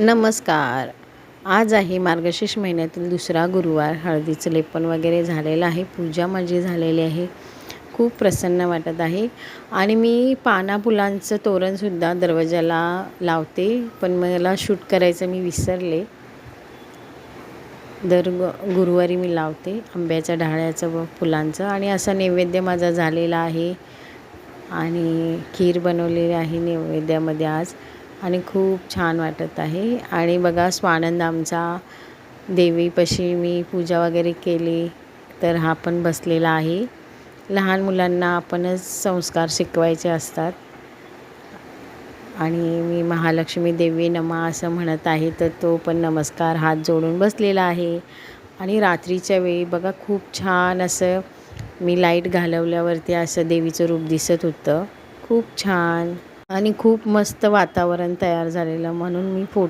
नमस्कार. आज आहे मार्गशीर्ष महिन्यातील दुसरा गुरुवार. हळदीचं लेपन वगैरे झालेलं आहे. पूजा माझी झालेली आहे. खूप प्रसन्न वाटत आहे. आणि मी पाना फुलांचं तोरणसुद्धा दरवाजाला लावते. पण मला शूट करायचं मी विसरले. दर ग गुरुवारी मी लावते आंब्याच्या ढाळ्याचं व फुलांचं. आणि असा नैवेद्य माझा झालेला आहे. आणि खीर बनवलेली आहे नैवेद्यामध्ये आज. आणि खूप छान वाटत आहे. आणि बघा स्वानंद आमचा देवीपाशी मी पूजा वगैरे केली तर हा पण बसलेला आहे. लहान मुलांना आपणच संस्कार शिकवायचे असतात. आणि मी महालक्ष्मी देवी नमा असं म्हणत आहे तर तो पण नमस्कार हात जोडून बसलेला आहे. आणि रात्रीच्या वेळी बघा खूप छान असं मी लाइट घालवल्यावरती असं देवीचं रूप दिसत होतं. खूप छान. आणि खूप मस्त वातावरण तयार झालेलं म्हणून मी फोटो